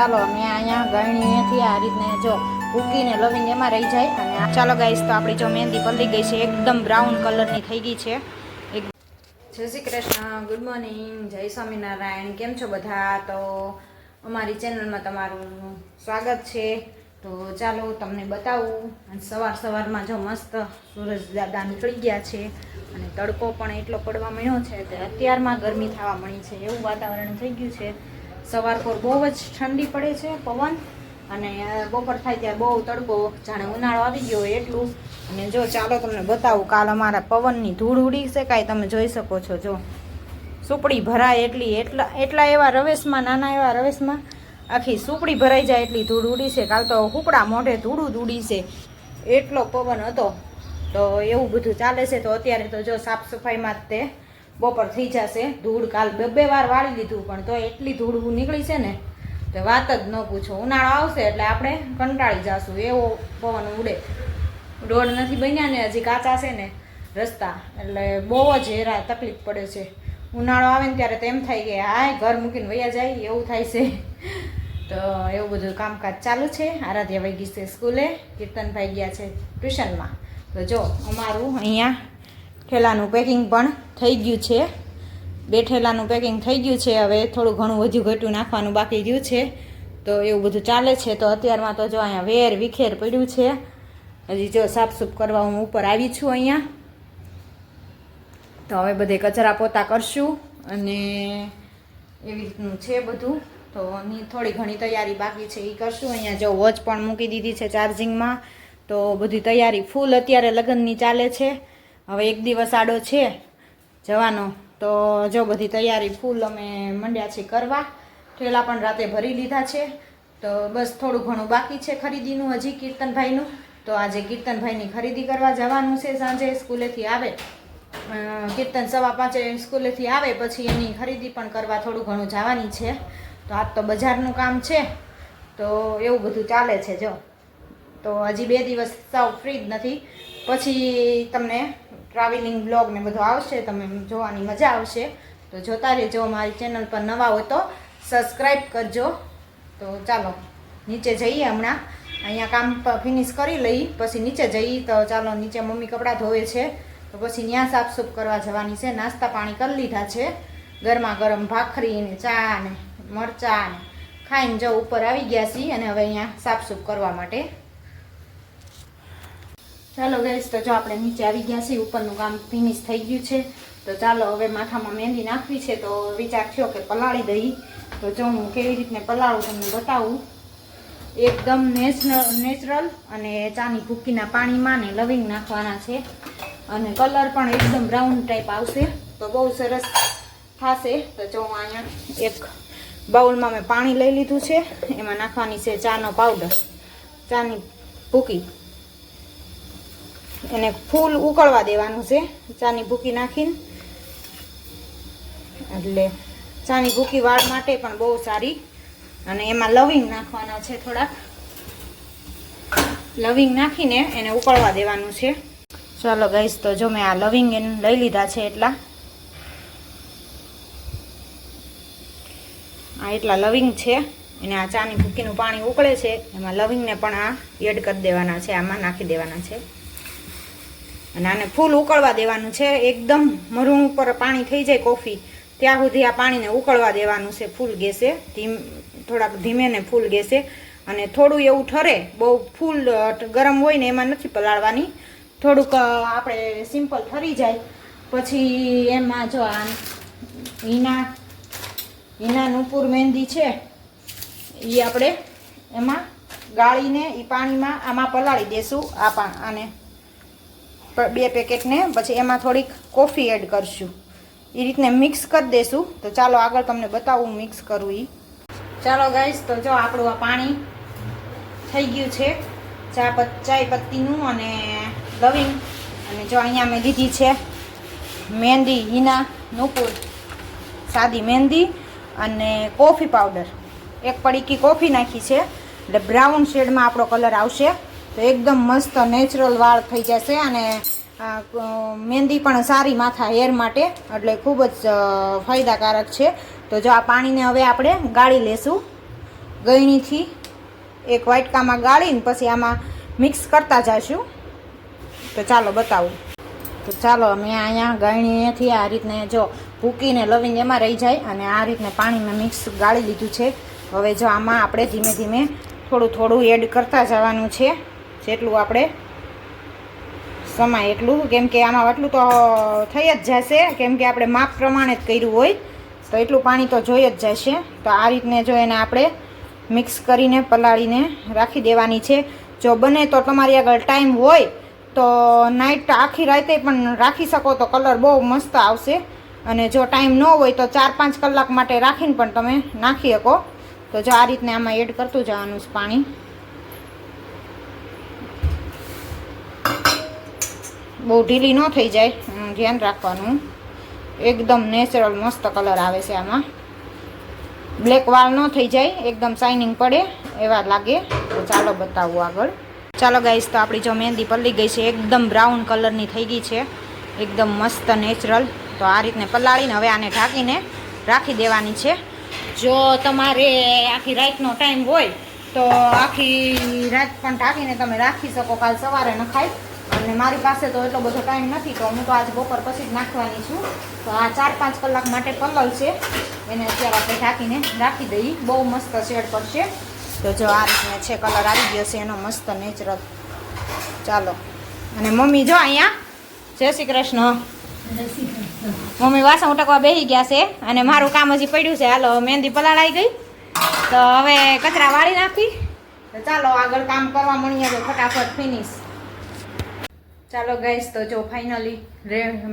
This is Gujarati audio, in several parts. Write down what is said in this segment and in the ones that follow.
ચાલો અમે અહીંયા ગરણીથી આ રીતને જો ભૂકીને લવિંગ એમાં રહી જાય અને ચાલો ગાઈશ તો આપણી જો મહેંદી પલળી ગઈ છે, એકદમ બ્રાઉન કલરની થઈ ગઈ છે. જય શ્રી કૃષ્ણ ગુડ મોર્નિંગ જય સ્વામિનારાયણ, કેમ છો બધા? તો અમારી ચેનલમાં તમારું સ્વાગત છે. તો ચાલો તમને બતાવું. અને સવાર સવારમાં જો મસ્ત સૂરજ દાદા નીકળી ગયા છે અને તડકો પણ એટલો પડવા મળ્યો છે કે અત્યારમાં ગરમી થવા મળી છે. એવું વાતાવરણ થઈ ગયું છે. સવાર પર બહુ જ ઠંડી પડે છે પવન, અને બપોર થાય ત્યારે બહુ તડકો જાણે ઉનાળો આવી ગયો એટલું અને જો ચાલો તમને બતાવું, કાલ અમારા પવનની ધૂળ ઉડી શકાય તમે જોઈ શકો છો, જો. સુપડી ભરાય એટલી, એટલા એટલા એવા રવેશમાં, નાના એવા રવેશમાં, આખી સુપડી ભરાઈ જાય એટલી ધૂળ ઉડી છે. કાલ તો હુકડા મોઢે ધૂળું ઉડી છે. એટલો પવન હતો. તો એવું બધું ચાલે છે. તો અત્યારે તો જો સાફ સફાઈમાં જ તે બપોર થઈ જશે. ધૂળ કાલ બે વાર વાળી લીધું, પણ તો એટલી ધૂળ નીકળી છે ને, તો વાત જ ન પૂછો. ઉનાળો આવશે એટલે આપણે કંટાળી જશું. એવો પવન ઉડે. રોડ નથી બન્યા ને હજી કાચા છે ને રસ્તા, એટલે બહુ જ હેરા તકલીફ પડે છે. ઉનાળો આવે ને ત્યારે તો એમ થાય કે હાય, ઘર મૂકીને વયા જાય, એવું થાય છે. તો એવું બધું કામકાજ ચાલુ છે. આરાધ્યા વૈગી છે સ્કૂલે, કીર્તનભાઈ ગયા છે ટ્યુશનમાં. તો જો, અમારું અહીંયા ઠેલાનું પેકિંગ પણ થઈ ગયું છે. બે ઠેલાનું પેકિંગ થઈ ગયું છે. હવે થોડું ઘણું વધુ ઘટ્યું નાખવાનું બાકી ગયું છે. તો એવું બધું ચાલે છે. તો અત્યારમાં તો જો અહીંયા વેર વિખેર પડ્યું છે. હજી જો સાફસૂફ કરવા હું ઉપર આવી છું અહીંયા. તો હવે બધે કચરા પોતા કરશું અને એવી રીતનું છે બધું. તો ની થોડી ઘણી તૈયારી બાકી છે. એ કરશું. અહીંયા જો વોચ પણ મૂકી દીધી છે ચાર્જિંગમાં. તો બધી તૈયારી ફૂલ. અત્યારે લગ્નની ચાલે છે. હવે એક દિવસ આડો છે જવાનો, તો જો બધી તૈયારી ફૂલ અમે મંડ્યા છે કરવા. ઠેલા પણ રાતે ભરી લીધા છે. તો બસ થોડું ઘણું બાકી છે ખરીદીનું, હજી કીર્તનભાઈનું. તો આજે કીર્તનભાઈની ખરીદી કરવા જવાનું છે સાંજે, સ્કૂલેથી આવે. કીર્તન સવા પાંચે સ્કૂલેથી આવે, પછી એની ખરીદી પણ કરવા થોડું ઘણું જવાની છે. તો આજ તો બજારનું કામ છે. તો એવું બધું ચાલે છે જો. તો હજી બે દિવસ સાવ ફ્રી જ નથી. પછી તમને ટ્રાવેલિંગ બ્લોગ ને બધું આવશે, તમે જોવાની મજા આવશે. તો જોતા રહેજો મારી ચેનલ પર નવા હોય તો સબસ્ક્રાઈબ કરજો. તો ચાલો, નીચે જઈએ હમણાં. અહીંયા કામ ફિનિશ કરી લઈ, પછી નીચે જઈએ તો ચાલો નીચે મમ્મી કપડાં ધોવે છે. તો પછી ત્યાં સાફસૂફ કરવા જવાની છે, નાસ્તા પાણી કરી લીધા છે. ગરમા ગરમ ભાખરી ને ચા ને મરચા ને ખાઈને જો ઉપર આવી ગયા છીએ અને હવે અહીંયા સાફસૂફ કરવા માટે ચાલો ગઈશ તો જો આપણે નીચે આવી ગયા છીએ, ઉપરનું કામ ફિનિશ થઈ ગયું છે. તો ચાલો હવે માથામાં મહેંદી નાખવી છે, તો વિચાર થયો કે પલાળી દઈ. તો જો હું કેવી રીતને પલાળું તમને બતાવું. એકદમ નેચરલ નેચરલ અને ચાની ભૂકીના પાણીમાં ને લવિંગ નાખવાના છે. અને કલર પણ એકદમ બ્રાઉન ટાઈપ આવશે. તો બહુ સરસ થશે. તો જો હું અહીંયા એક બાઉલમાં મેં પાણી લઈ લીધું છે. એમાં નાખવાની છે ચાનો પાવડર ચાની ભૂકી. એને ફૂલ ઉકળવા દેવાનું છે. ચાની ભૂકી નાખીને. એટલે ચાની ભૂકી વાળ માટે પણ બહુ સારી. અને એમાં લવિંગ નાખવાના છે થોડાક. લવિંગ નાખીને એને ઉકળવા દેવાનું છે. ચાલો ગઈશ તો જો મેં આ લવિંગ એને લઈ લીધા છે એટલા. આ એટલા લવિંગ છે. અને આ ચાની ભૂકીનું પાણી ઉકળે છે. એમાં લવિંગને પણ આ એડ કરી દેવાના છે. આમાં નાખી દેવાના છે. અને આને ફૂલ ઉકળવા દેવાનું છે. એકદમ મરૂણ ઉપર પાણી થઈ જાય કોફી, ત્યાં સુધી આ પાણીને ઉકળવા દેવાનું છે ફૂલ ગેસે. ધીમ, થોડાક ધીમે ને ફૂલ ગેસે. અને થોડું એવું ઠરે, બહુ ફૂલ ગરમ હોય ને એમાં નથી પલાળવાની. થોડુંક આપણે સિમ્પલ ઠરી જાય. પછી એમાં જો આ હિના હિના નુપુર મહેંદી છે એ આપણે એમાં ગાળીને એ પાણીમાં આમાં પલાળી દેશું આ આને. બે પેકેટને, પછી એમાં થોડીક કોફી એડ કરશું. એ રીતને મિક્સ કરી દેશું. તો ચાલો આગળ તમને બતાવું મિક્સ કરું એ ચાલો ગાઈસ તો જો આપણું આ પાણી થઈ ગયું છે. ચા ચાય પત્તીનું અને લવિંગ. અને જો અહીંયા મેં લીધી છે મહેંદી હિના, નુપુર, સાદી મહેંદી અને કોફી પાવડર. એક પડીકી કોફી નાખી છે. એટલે બ્રાઉન શેડમાં આપણો કલર આવશે. એકદમ મસ્ત નેચરલ વાળ થઈ જશે અને મહેંદી પણ સારી માથા હેર માટે, એટલે ખૂબ જ ફાયદાકારક છે. તો જો આ પાણીને હવે આપણે ગાળી લેશું. ગળણીથી એક વાટકામાં ગાળીને પછી આમાં મિક્સ કરતા જઈશું તો ચાલો બતાવું. તો ચાલો મેં અહીંયા ગળણીથી આ રીતને જો ભૂકીને લવિંગ એમાં રહી જાય અને આ રીતને પાણીમાં મિક્સ ગાળી લીધું છે. હવે જો આમાં આપણે ધીમે ધીમે થોડું થોડું એડ કરતા જવાનું છે. જેટલું આપણે સમાય એટલું. કેમ કે આમાં આટલું તો થઈ જ જશે. કેમ કે આપણે માપ પ્રમાણે જ કર્યું હોય. તો એટલું પાણી તો જોઈ જ જશે. તો આ રીતને જો એને આપણે મિક્સ કરીને પલાળીને રાખી દેવાની છે. જો બને તો તમારી આગળ ટાઈમ હોય તો નાઇટ આખી રાતે પણ રાખી શકો તો કલર બહુ મસ્ત આવશે. અને જો ટાઈમ ન હોય તો ચાર પાંચ કલાક માટે રાખીને પણ તમે નાખી શકો. તો જો આ રીતને આમાં એડ કરતું જવાનું છે પાણી. બહુ ઢીલી ન થઈ જાય. ધ્યાન રાખવાનું. એકદમ નેચરલ મસ્ત કલર આવે છે આમાં. બ્લેક વાળ ન થઈ જાય, એકદમ શાઇનિંગ પડે એવા લાગે. તો ચાલો બતાવું આગળ. ચાલો ગાઈસ તો આપણી જો મહેંદી પલ્લી ગઈ છે, એકદમ બ્રાઉન કલરની થઈ ગઈ છે. એકદમ મસ્ત નેચરલ. તો આ રીતને પલાળીને હવે આને ઢાંકીને રાખી દેવાની છે. જો તમારે આખી રાતનો ટાઈમ હોય, તો આખી રાત પણ ઢાંકીને તમે રાખી શકો. કાલ સવારે નખાય. અને મારી પાસે તો એટલો બધો ટાઈમ નથી તો હું તો આજ બપોર પછી જ નાખવાની છું. તો આ ચાર પાંચ કલાક માટે પલલ છે. એને અત્યારે આપણે ઢાંકીને રાખી દઈએ. બહુ મસ્ત શેડ પડશે તો જો આ રીતને છે, કલર આવી ગયો છે, એનો મસ્ત નેચરલ ચાલો. અને મમ્મી, જો અહીંયા. જય શ્રી કૃષ્ણ. મમ્મી, વાસણ ઉટકવા બેસી ગયા છે. અને મારું કામ હજી પડ્યું છે. હાલો, મહેંદી પલાળાઈ ગઈ. તો હવે કચરા વાળી નાખી. તો ચાલો, આગળ કામ કરવા મળીએ ફટાફટ ફિનિશ ચાલો ગાઈસ તો જો ફાઇનલી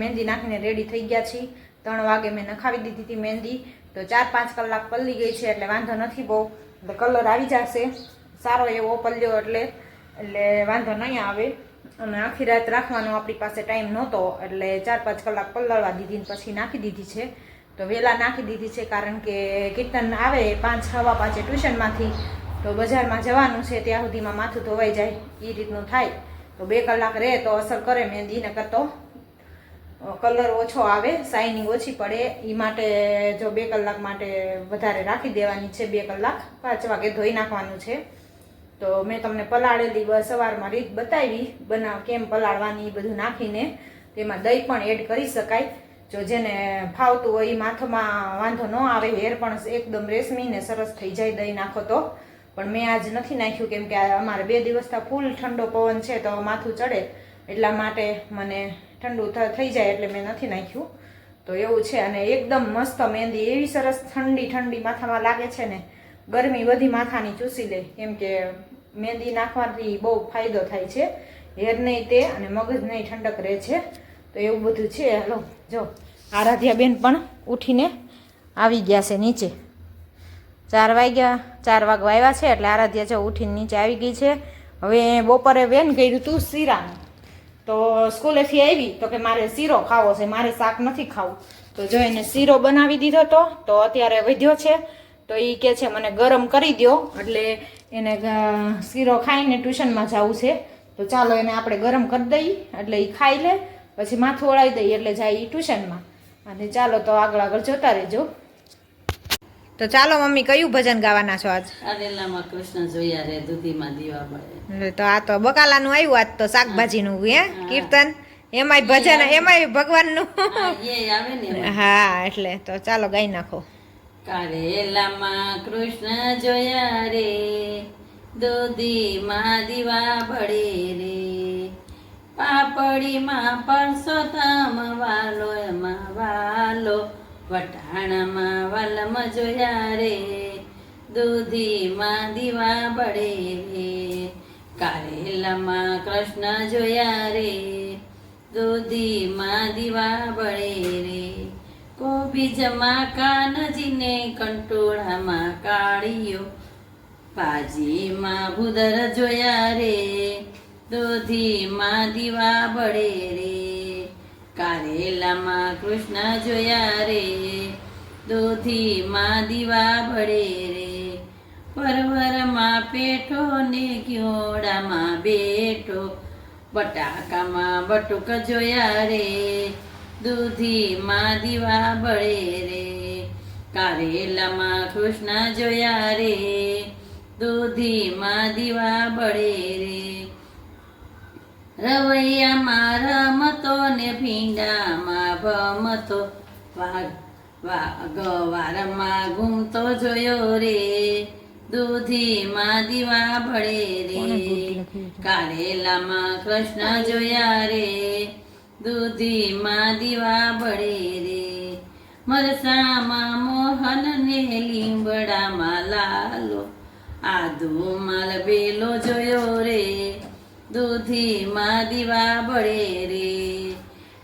મહેંદી નાખીને રેડી થઈ ગયા છીએ. ત્રણ વાગે મેં નખાવી દીધી હતી મહેંદી તો ચાર પાંચ કલાક પલ્લી ગઈ છે, એટલે વાંધો નથી બહુ. એટલે કલર આવી જશે. સારો એવો પલ્લ્યો એટલે એટલે વાંધો નહીં આવે. અને આખી રાત રાખવાનો આપણી પાસે ટાઈમ નહોતો, એટલે ચાર પાંચ કલાક પલળવા દીધી પછી નાખી દીધી છે. તો વહેલા નાખી દીધી છે કારણ કે કીર્તન આવે પાંચ હવા પાંચે ટ્યુશનમાંથી તો બજારમાં જવાનું છે, ત્યાં સુધીમાં માથું ધોવાઈ જાય. એ રીતનું થાય. તો બે કલાક રહે તો અસર કરે મહેંદીને કરતો. કલર ઓછો આવે શાઇનિંગ ઓછી પડે. એ માટે જો બે કલાક માટે વધારે રાખી દેવાની છે, બે કલાક. પાંચ વાગે ધોઈ નાખવાનું છે. તો મેં તમને પલાળેલી સવારમાં રીત બતાવી. બનાવ કેમ પલાળવાની બધું નાખીને તેમાં દહીં પણ એડ કરી શકાય. જો જેને ફાવતું હોય એ માથામાં વાંધો ન આવે, હેર પણ એકદમ રેશમી ને સરસ થઈ જાય દહીં નાખો તો. પણ મેં આજ નથી નાખ્યું કેમ કે અમારે બે દિવસથી ફૂલ ઠંડો પવન છે તો માથું ચડે એટલા માટે મને ઠંડુ થઈ જાય એટલે મેં નથી નાખ્યું. તો એવું છે અને એકદમ મસ્ત મહેંદી, એવી સરસ ઠંડી ઠંડી માથામાં લાગે છે ને, ગરમી બધી માથાની ચૂસી લે. કેમ કે મહેંદી નાખવાથી બહુ ફાયદો થાય છે. હેર નહીં તે અને મગજ નહીં ઠંડક રહે છે. તો એવું બધું છે. હલો, જો, આરાધ્યાબેન પણ ઉઠીને આવી ગયા છે નીચે. ચાર વાગ્યા, ચાર વાગવા આવ્યા છે એટલે આરાધ્યા જો ઉઠીને નીચે આવી ગઈ છે. હવે બપોરે વેન કર્યું તું શીરાનું. તો સ્કૂલેથી આવી તો કે મારે શીરો ખાવો છે, મારે શાક નથી ખાવું. તો જો એને શીરો બનાવી દીધો તો તો અત્યારે વધ્યો છે. તો એ કે છે મને ગરમ કરી દો એટલે એને શીરો ખાઈને ટ્યુશનમાં જવું છે. તો ચાલો એને આપણે ગરમ કરી દઈએ એટલે એ ખાઈ લે. પછી માથું ઓળાવી દઈએ એટલે જાય એ ટ્યુશનમાં. અને ચાલો તો આગળ આગળ જોતા રહેજો. તો ચાલો મમ્મી કયું ભજન ગાવાના છો આજ? આરેલામાં કૃષ્ણ જોયા રે દૂધીમાં દીવા બળે તો આ તો બકાલાનું આવ્યું આજ તો શાકભાજીનું હે? કીર્તન? એમાંય ભજન એમાંય ભગવાનનું? હા, આવે ને હા એટલે તો ચાલો ગાઈ નાખો. કારેલામાં કૃષ્ણ જોયા રે દૂધીમાં દીવા ભળે રે. પાપડીમાં પરસોતમ વા વટાણામાં વાલમ જોયા રે દૂધીમાં દીવા પડે રે. કારેલામાં કૃષ્ણ જોયા રે દૂધીમાં દીવા બળે રે. કોબીજમાં કાનજીને કંટોળામાં કાળીયો, પાજીમાં ભૂદર જોયા રે. દૂધીમાં દીવા બળે રે. કારેલામાં કૃષ્ણ જોયા રે. દૂધીમાં દીવા ભળે રે. પરવરમાં પેઠો ને ક્યોડામાં બેઠો. બટાકામાં બટુક જોયા રે. દૂધીમાં દીવા બળે રે. કારેલામાં કૃષ્ણ જોયા રે. દૂધીમાં દીવા બળે રે. રવૈયામાં રમતો ને ભીંડામાં ભમતો. વાઘ ગવારમાં ઘૂમતો જોયો રે. દૂધીમાં દીવા ભળે રે. કારેલામાં કૃષ્ણ જોયા રે. દૂધીમાં દીવા ભળે રે. મરસામાં મોહન ને લીંબડામાં લાલો. આદુ માલ બેલો જોયો રે. દૂધીમાં દીવા બળે રે.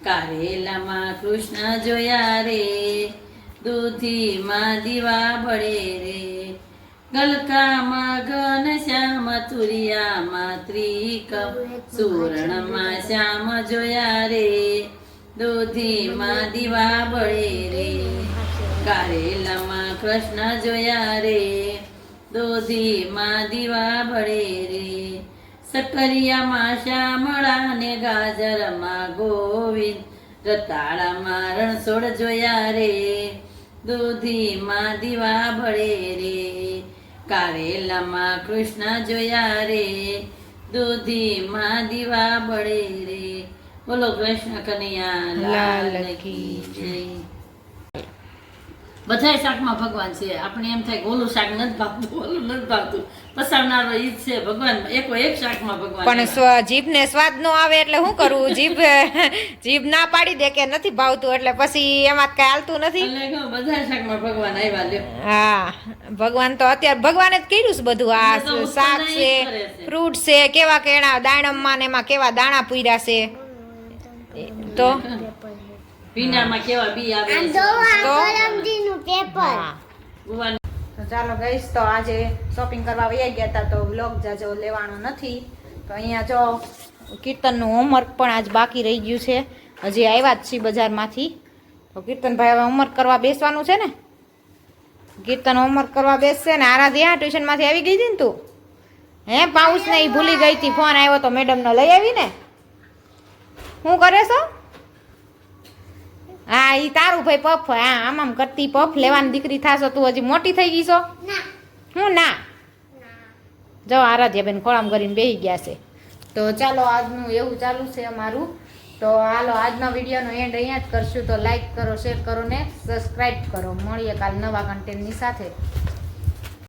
કારેલામાં કૃષ્ણ જોયા રે. દૂધીમાં દીવા બળે રે. ગલકામાં ઘન શ્યામ તુરિયામાં ત્રિકમ સુવર્ણમાં શ્યામ જોયા રે. દૂધીમાં દીવા બળે રે. કારેલામાં કૃષ્ણ જોયા રે. દૂધીમાં દીવા બળે રે. સકરિયામાં શ્યામળા ને ગાજરમાં ગોવિંદ રતાળામાં રણછોડ જોયા રે દૂધીમાં દીવા ભળે રે કારેલામાં કૃષ્ણ જોયા રે દૂધીમાં દીવા ભળે રે. બોલો કૃષ્ણ કનૈયા લાલ લાલ કી જય. બધાય શાકમાં ભગવાન છે. આપણે એમ થાય ઓલું શાક નથી ભાવતું ઓલું નથી ભાવતું. પસાવનારો ઈ છે. ભગવાન એકો એક શાકમાં ભગવાન પણ જીભને સ્વાદ નો આવે એટલે શું કરવું જીભ જીભ ના પાડી દે કે નથી ભાવતું એટલે પછી એમાં કઈ હાલતું નથી? એટલે બધા શાકમાં ભગવાન આવ્યા લ્યો. હા ભગવાન તો અત્યારે ભગવાને જ કર્યું છે બધું. આ શાક છે છે. ફ્રૂટ છે કેવા કેળા દાણમમાં ને એમાં કેવા દાણા પૂર્યા છે? તો? ભીંડામાં કેવા બી આવે. તો? પેપર. તો ચાલો ગઈશ તો આજે શોપિંગ કરવા વૈયા ગયા હતા તો બ્લોગ જાજો લેવાનો નથી. તો અહીંયા જો કીર્તનનું હોમવર્ક પણ આજ બાકી રહી ગયું છે. હજી આવ્યા જ છીએ બજારમાંથી. તો કીર્તનભાઈ હવે હોમવર્ક કરવા બેસવાનું છે ને? કીર્તન હોમવર્ક કરવા બેસશે ને આરાધ્યા ટ્યુશનમાંથી આવી ગઈ હતી ને તું? હે પાઉસ ને ભૂલી ગઈ હતી. ફોન આવ્યો તો મેડમનો લઈ આવી ને. શું કરે છો? હા એ તારું ભાઈ પફ હા આમ આમ કરતી પફ લેવાની દીકરી થાશો તું હજી મોટી થઈ ગઈ છો? હું ના? જો આરાધ્યાબેન ખોળામ કરીને બેહી ગયા છે. તો ચાલો આજનું એવું ચાલુ છે અમારું. તો હાલો આજના વિડીયોનો એન્ડ અહીંયા જ કરશું. તો લાઈક કરો શેર કરો ને સબસ્ક્રાઈબ કરો. મળીએ કાલ નવા કન્ટેન્ટની સાથે.